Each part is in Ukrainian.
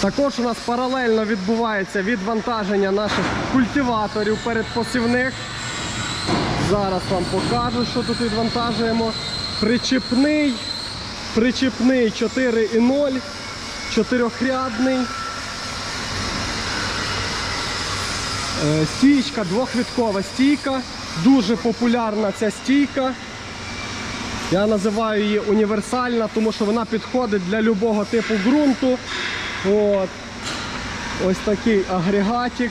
Також у нас паралельно відбувається відвантаження наших культиваторів передпосівних. Зараз вам покажу, що тут відвантажуємо. Причепний, причепний 4,0, чотирьохрядний. Е, Стійка, двохвіткова стійка. Дуже популярна ця стійка. Я називаю її універсальна, тому що вона підходить для будь-якого типу ґрунту. От. Ось такий агрегатик.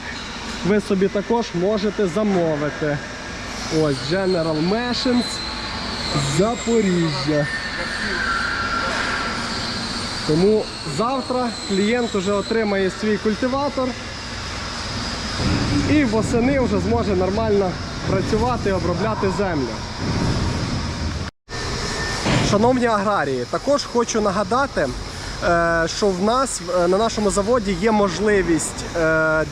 Ви собі також можете замовити. Ось General Machines Запоріжжя. Тому завтра клієнт вже отримає свій культиватор і восени вже зможе нормально працювати і обробляти землю. Шановні аграрії, також хочу нагадати, що в нас е, на нашому заводі є можливість е,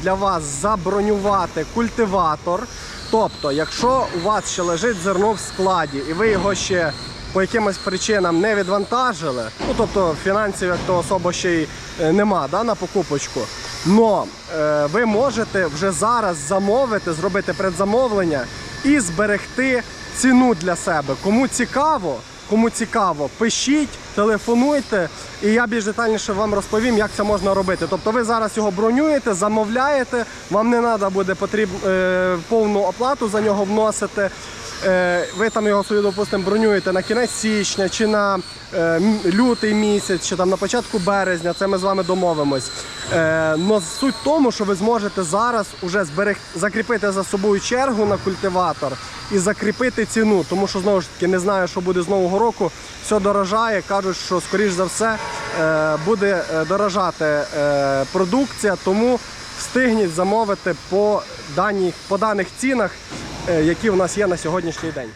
для вас забронювати культиватор. Тобто, якщо у вас ще лежить зерно в складі і ви його ще по якимось причинам не відвантажили, ну тобто фінансів як то особо ще й е, нема да, на покупочку. Но е, ви можете вже зараз замовити, зробити предзамовлення і зберегти ціну для себе. Кому цікаво, кому цікаво, пишіть, телефонуйте, і я більш детальніше вам розповім, як це можна робити. Тобто ви зараз його бронюєте, замовляєте, вам не треба буде потрібно е, повну оплату за нього вносити. Е, ви там його собі, допустимо, бронюєте на кінець січня чи на е, лютий місяць, чи там на початку березня, це ми з вами домовимось. Е, но суть в тому, що ви зможете зараз уже зберег... закріпити за собою чергу на культиватор і закріпити ціну, тому що знову ж таки не знаю, що буде з нового року. Все дорожає. Кажуть, що скоріш за все буде дорожати продукція, тому встигніть замовити по даних, по даних цінах, які в нас є на сьогоднішній день.